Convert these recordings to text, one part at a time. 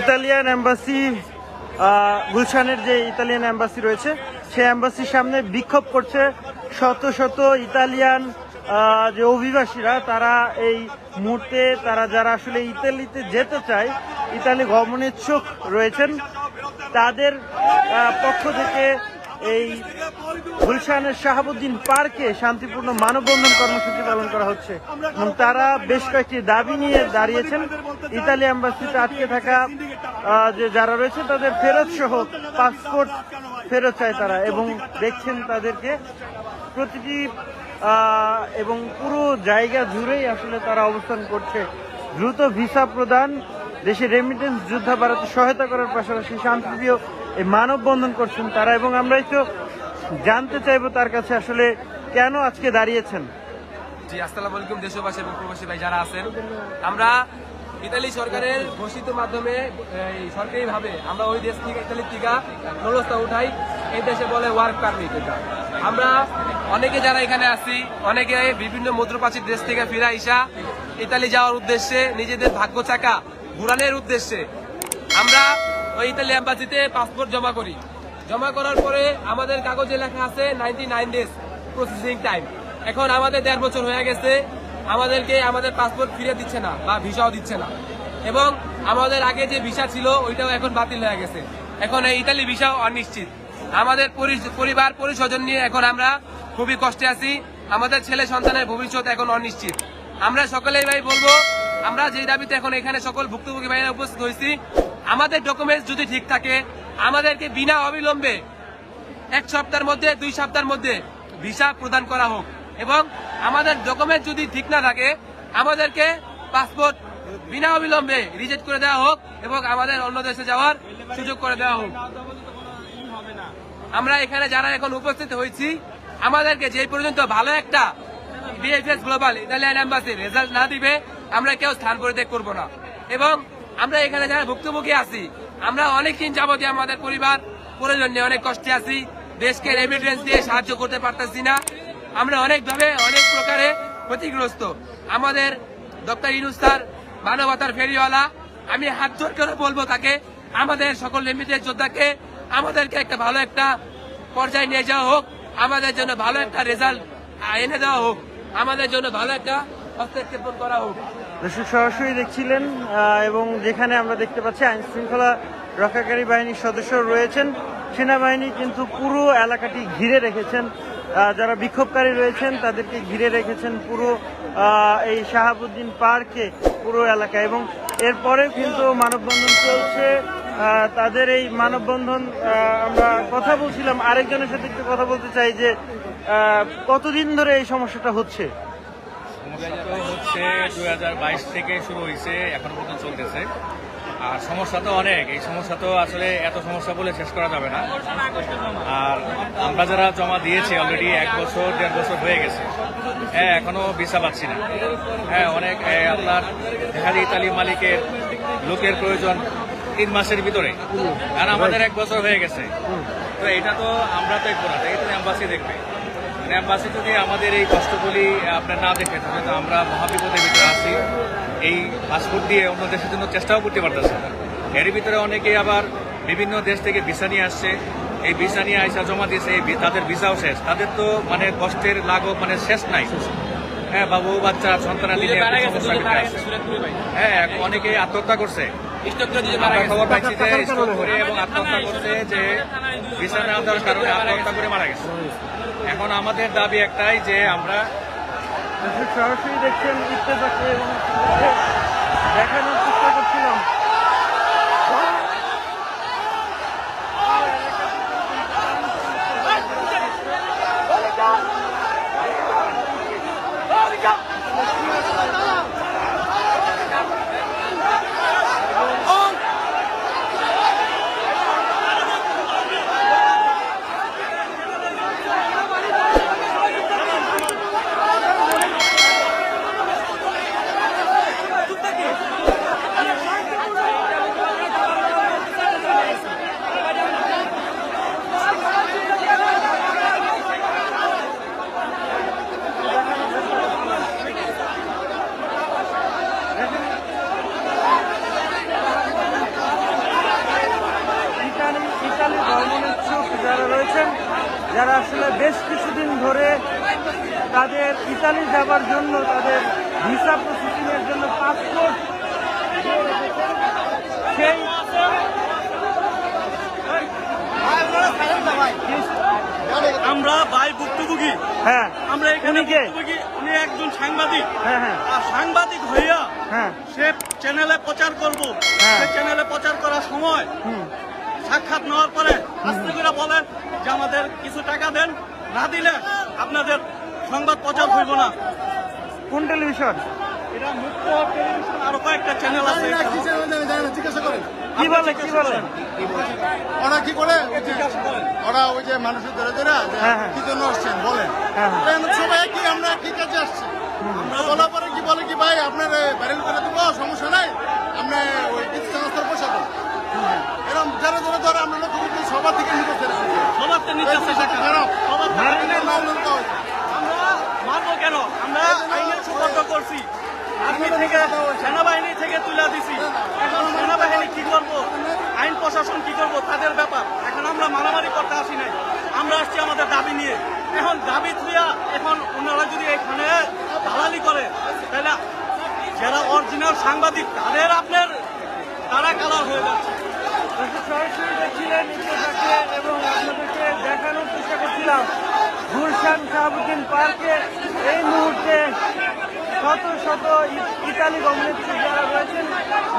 Italian embassy গুলশানের যে Italian embassy রয়েছে, সেই এম্বাসির সামনে বিক্ষোভ করছে শত শত ইতালিয়ান যে অভিবাসীরা। তারা এই মুহূর্তে, তারা যারা আসলে ইতালিতে যেতে চায়, ইতালি গমনেচ্ছুক রয়েছেন, তাদের পক্ষ থেকে এই গুলশানের শাহাবুদ্দিন পার্কে শান্তিপূর্ণ মানববন্ধন কর্মসূচি পালন করা হচ্ছে। এবং তারা বেশ কয়েকটি দাবি নিয়ে দাঁড়িয়েছেন। ইতালি অ্যাম্বাসিতে আটকে থাকা যে যারা রয়েছে তাদের ফেরত সহ পাসপোর্ট ফেরত চায় তারা। এবং দেখছেন তাদেরকে প্রতিটি এবং পুরো জায়গা জুড়েই আসলে তারা অবস্থান করছে। দ্রুত ভিসা প্রদান, দেশে রেমিটেন্স যোদ্ধা বাড়াতে সহায়তা করার পাশাপাশি শান্তিপ্রিয় এই মানববন্ধন করছেন তারা এবং আমরা একটু জানতে চাইব তার কাছে আসলে কেন আজকে দাঁড়িয়েছেন? জি, আসসালামু আলাইকুম দেশবাসী এবং প্রবাসী ভাই যারা আছেন। আমরা ইতালি সরকারের ঘোষিত মাধ্যমে সরকারিভাবে আমরা ওই দেশ থেকে, ইতালির টিকা খরচটা উঠাই, এই দেশে বলে ওয়ার্ক পারমিট এটা। আমরা অনেকে যারা এখানে আছি, অনেকে বিভিন্ন মধ্যপ্রাচীর দেশ থেকে ফিরা ইসা ইতালি যাওয়ার উদ্দেশ্যে নিজেদের ভাগ্য চাকা ঘুরানোর উদ্দেশ্যে আমরা ওই ইতালি অ্যাম্বাসিতে পাসপোর্ট জমা করি। জমা করার পরে আমাদের কাগজে লেখা আছে ninety nine days processing time এখন আমাদের দেড় বছর হয়ে গেছে, আমাদেরকে আমাদের পাসপোর্ট ফিরে দিচ্ছে না বা ভিসাও দিচ্ছে না। এবং আমাদের আগে যে ভিসা ছিল, ওইটাও এখন বাতিল হয়ে গেছে। এখন এই ইতালি ভিসাও অনিশ্চিত। আমাদের পরি- পরিবার, পরিস্বজন নিয়ে এখন আমরা খুবই কষ্টে আছি। আমাদের ছেলে সন্তানের ভবিষ্যৎ এখন অনিশ্চিত। আমরা সকলেই ভাই বলব, আমরা যে দাবিতে এখন এখানে সকল ভুক্তভোগী ভাইয়েরা উপস্থিত হয়েছি আমাদের ডকুমেন্টস যদি ঠিক থাকে, আমাদেরকে বিনা অবিলম্বে এক সপ্তাহের মধ্যে, দুই সপ্তাহের মধ্যে ভিসা প্রদান করা হোক। এবং আমাদের ডকুমেন্ট যদি ঠিক না থাকে, আমাদেরকে পাসপোর্ট বিনা অবিলম্বে রিজেক্ট করে দেওয়া হোক এবং আমাদের অন্য দেশে যাওয়ার সুযোগ করে দেওয়া হোক। আমরা এখানে যারা এখন উপস্থিত হয়েছি, আমাদেরকে যে পর্যন্ত ভালো একটা BFS global Italian embassy result না দিবে, আমরা কেউ স্থান পরিত্যাগ করব না। এবং আমরা এখানে যারা ভুক্তভোগী আছি, আমরা অনেক দিন যাবতীয় আমাদের পরিবার প্রয়োজন নিয়ে অনেক কষ্টে আছি। দেশকে রেমিটেন্স দিয়ে সাহায্য করতে পারতেছি না। আমরা অনেকভাবে অনেক প্রকারে ক্ষতিগ্রস্ত। আমাদের ডক্টর ইনুস স্যার, মানবতার ফেরিওয়ালা, আমি হাত জোর করে বলব তাকে, আমাদের সকল রেমিটেন্স যোদ্ধাকে, আমাদেরকে একটা ভালো একটা পর্যায়ে নিয়ে যাওয়া হোক, আমাদের জন্য ভালো একটা রেজাল্ট এনে দেওয়া হোক, আমাদের জন্য ভালো একটা হস্তক্ষেপ করা হোক। দর্শক সরাসরি দেখছিলেন এবং যেখানে আমরা দেখতে পাচ্ছি আইন শৃঙ্খলা রক্ষাকারী বাহিনীর সদস্য রয়েছেন। সেনাবাহিনী কিন্তু পুরো এলাকাটি ঘিরে রেখেছেন। যারা বিক্ষোভকারী রয়েছেন, তাদেরকে ঘিরে রেখেছেন পুরো এই শাহাবুদ্দিন পার্কে পুরো এলাকা এবং এরপরেও কিন্তু মানববন্ধন চলছে। তাদের এই মানববন্ধন আমরা কথা বলছিলাম। আরেকজনের সাথে একটু কথা বলতে চাই যে কতদিন ধরে এই সমস্যাটা হচ্ছে? তো হচ্ছে দুই হাজার বাইশ থেকে শুরু হয়েছে এখনও পর্যন্ত চলতেছে। আর সমস্যা তো অনেক, এই সমস্যা তো আসলে এত সমস্যা বলে শেষ করা যাবে না। আর আমরা যারা জমা দিয়েছি অলরেডি এক বছর, দেড় বছর হয়ে গেছে। হ্যাঁ এখনও ভিসা পাচ্ছি না। হ্যাঁ অনেক আপনার দেখা ইতালি মালিকের লোকের প্রয়োজন তিন মাসের ভিতরে। আর আমাদের এক বছর হয়ে গেছে। তো এটা তো আমরা দেখব না এটা অ্যাম্বাসি দেখবে। অ্যাম্বাসি যদি আমাদের এই কষ্টগুলি আপনার না দেখে তাহলে তো আমরা মহাবিপদের ভিতরে আছি। এই পাসপোর্ট দিয়ে অন্য দেশের জন্য চেষ্টাও করতে পারতেছে না। এর ভিতরে অনেকে আবার বিভিন্ন দেশ থেকে ভিসা নিয়ে আসছে। এই ভিসা নিয়ে আইসা জমা দিয়েছে এই তাদের ভিসাও শেষ। তাদের তো মানে কষ্টের লাঘব মানে শেষ নাই। হ্যাঁ বাবু বাচ্চা সন্তানাদি। হ্যাঁ অনেকে আত্মহত্যা করছে। খবর পাইছি যে এবং আত্মহত্যা করছে যে ভিসা না দেওয়ার কারণে আত্মহত্যা করে মারা গেছে। এখন আমাদের দাবি একটাই যে আমরা সরাসরি দেখছেন ইত্তেফাকে এবং দেখানোর তাদের ইতালি যাবার জন্য তাদের ভিসা প্রসেসিং এর জন্য পাসপোর্ট সেই আমরা ভাই ভুক্তভোগী। হ্যাঁ। আমরা এখানে? ভুক্তভোগী উনি একজন সাংবাদিক। হ্যাঁ হ্যাঁ। আর সাংবাদিক হইয়া হ্যাঁ। সে চ্যানেলে প্রচার করব। হ্যাঁ। সে চ্যানেলে প্রচার করার সময় সাক্ষাৎ নেওয়ার পরে আস্তে করে বলেন যে আমাদের কিছু টাকা দেন না দিলে আপনাদের সংবাদ প্রচার হইব না। কোন টেলিভিশন? এটা মুক্ত টেলিভিশন আরও কয়েকটা চ্যানেল আছে জিজ্ঞাসা করেন। কি বলে কি বলে? ওরা কি করে ওই যে- জিজ্ঞাসা করেন। ওরা ওই যে মানুষের ধরে ধরে হ্যাঁ, হ্যাঁ। কি জন্য আসছেন বলেন। হ্যাঁ। সবাই কি আমরা কি কাজে আসছি। আমরা বলার পরে কি বলে কি ভাই আপনার ব্যারেল করে দেবো সমস্যা নাই। আপনি ওই কিছু সংস্থার পয়সা দেন এরকম ধরে ধরে ধরে আমরা লক্ষ্য করছি সবার থেকে নিতেছে সবার তো নিতে টাকা সবার মারবো কেন? আমরা আইনের সুবদ্ধ করছি। আর্মি থেকে, সেনাবাহিনী থেকে তুলে দিছি। এখন সেনাবাহিনী কি করব? আইন প্রশাসন কি করব? তাদের ব্যাপার। এখন আমরা মারামারি করতে আসি নাই। আমরা আসছি আমাদের দাবি নিয়ে। এখন দাবি থুয়া এখন ওনারা যদি এখানে দালালি করে, তাহলে যারা অরিজিনাল সাংবাদিক, তাদের আপনার তারা কালার হয়ে যাচ্ছে। সরাসরি দেখছিলেন এবং আপনাদেরকে দেখানোর চেষ্টা করছিলাম। গুলশান শাহাবুদ্দিন পার্কে এই মুহূর্তে শত শত ইতালি গমনেত্রী যারা রয়েছেন,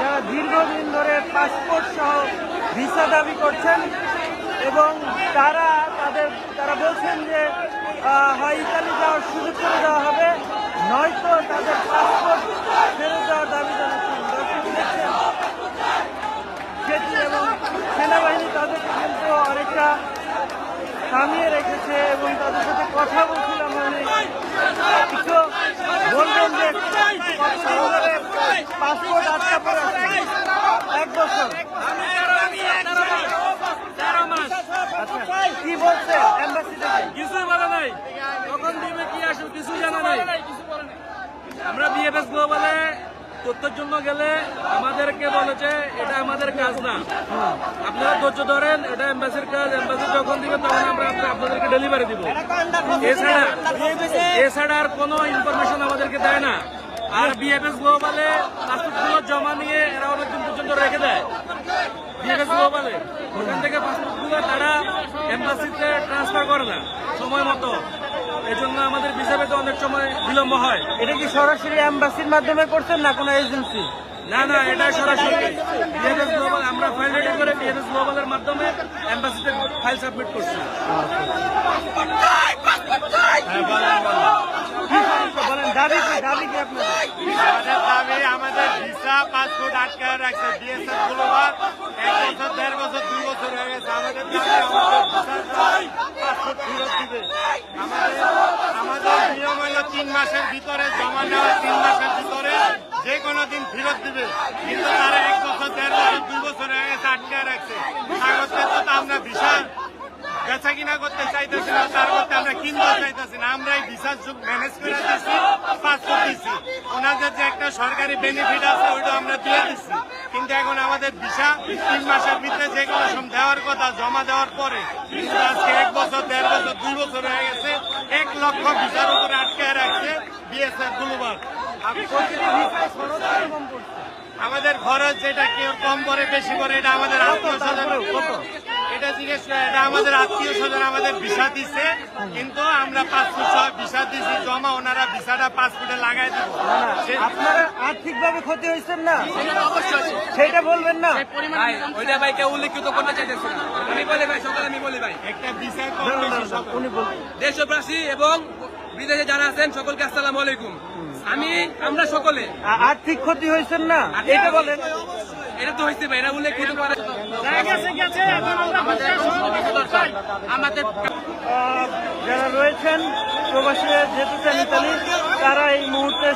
যারা দীর্ঘদিন ধরে পাসপোর্ট সহ ভিসা দাবি করছেন এবং তারা তাদের, তারা বলছেন যে হয় ইতালি যাওয়ার সুযোগ করে দেওয়া হবে, নয়তো তাদের পাসপোর্ট ফেরত দেওয়ার দাবি জানাচ্ছেন দর্শক দেখছেন সেটি এবং সেনাবাহিনী তাদেরকে কিন্তু অনেকটা থামিয়ে রেখেছে এবং তাদের সাথে কথা বলছিলাম মানে কিছু বলবেন যে কতদিন ধরে পাসপোর্ট আটকা পড়ে আছে এক বছর এম্বাসি বলে নাই। কখন দিবে কি আসবে কিছু জানা নাই? আমরা বিএফএস গ্লোবালে তথ্যের জন্য গেলে আমাদেরকে বলেছে এটা আমাদের কাজ না। আপনারা ধৈর্য ধরেন এটা এম্বাসির কাজ। এম্বাসি যখন দিবে তখন আমরা আপনাদেরকে ডেলিভারি দিব। এছাড়া এছাড়া আর কোনো ইনফরমেশন আমাদেরকে দেয় না। আর বিএফএস গ্লোবালে পাসপোর্টগুলো জমা নিয়ে এরা অনেকদিন পর্যন্ত রেখে দেয়। ওখান থেকে পাসপোর্টগুলো তারা এম্বাসিতে ট্রান্সফার করে না সময় মতো। এই জন্য আমাদের ভিসা পেতে অনেক সময় বিলম্ব হয়। এটা কি সরাসরি এম্বাসির মাধ্যমে করছেন না কোনো এজেন্সি? না না এটা সরাসরি গ্লোবাল আমরা ফাইল রেডি করে বিএফএস গ্লোবালের মাধ্যমে এম্বাসিতে ফাইল সাবমিট করছি। সমস্যা বলেন, দাবি কি, দাবি আমাদের ভিসা পাসপোর্ট আটকায় রাখছে বিএসএফ এক বছর, দেড় বছর, দুই বছর হয়ে গেছে। আমাদের দাবি, আমাদের পাসপোর্ট ফেরত দিবে। আমাদের আমাদের নিয়ম হলো তিন মাসের ভিতরে, জমা নেওয়া তিন মাসের ভিতরে যে কোনো দিন ফেরত দিবে। কিন্তু তারা এক বছর, দেড় বছর, দুই বছর হয়ে গেছে রাখছে। কাগজে তো আমরা ভিসা বেচা কিনা করতে চাইতেছি না তার করতে আমরা কিনতে চাইতেছি না আমরা এই ভিসার যুগ ম্যানেজ করে দিচ্ছি পাসপোর্ট দিচ্ছি ওনাদের যে একটা সরকারি বেনিফিট আছে ওইটা আমরা দিয়ে দিচ্ছি কিন্তু এখন আমাদের ভিসা তিন মাসের ভিতরে যে কোনো দেওয়ার কথা জমা দেওয়ার পরে আজকে এক বছর দেড় বছর দুই বছর হয়ে গেছে এক লক্ষ ভিসার উপরে আটকে রাখছে বিএসএফ গ্লোবাল আমাদের খরচ যেটা কেউ কম করে, বেশি করে, এটা আমাদের কত? এটা জিজ্ঞেস করে এটা আমাদের আত্মীয় স্বজন আমাদের ভিসা দিচ্ছে কিন্তু আমরা পাসপোর্ট সহ ভিসা দিচ্ছি জমা ওনারা ভিসাটা পাসপোর্টে লাগাই দিব আপনারা আর্থিকভাবে ক্ষতি হয়েছেন না? সেটা বলবেন না? ওইটা ভাই কেউ উল্লেখিত করতে চাইতেছে আমি বলি ভাই সকালে আমি বলি ভাই। একটা ভিসা দেশবাসী এবং বিদেশে যারা আছেন সকলকে আসসালামু আলাইকুম। আমি আমরা সকলে আর্থিক ক্ষতি হয়েছেন না? এটা বলেন। এটা তো হয়েছে ভাই এটা উল্লেখিত করে আমাদের আহ, যারা রয়েছেন প্রবাসী যেহেতু তারা এই মুহূর্তে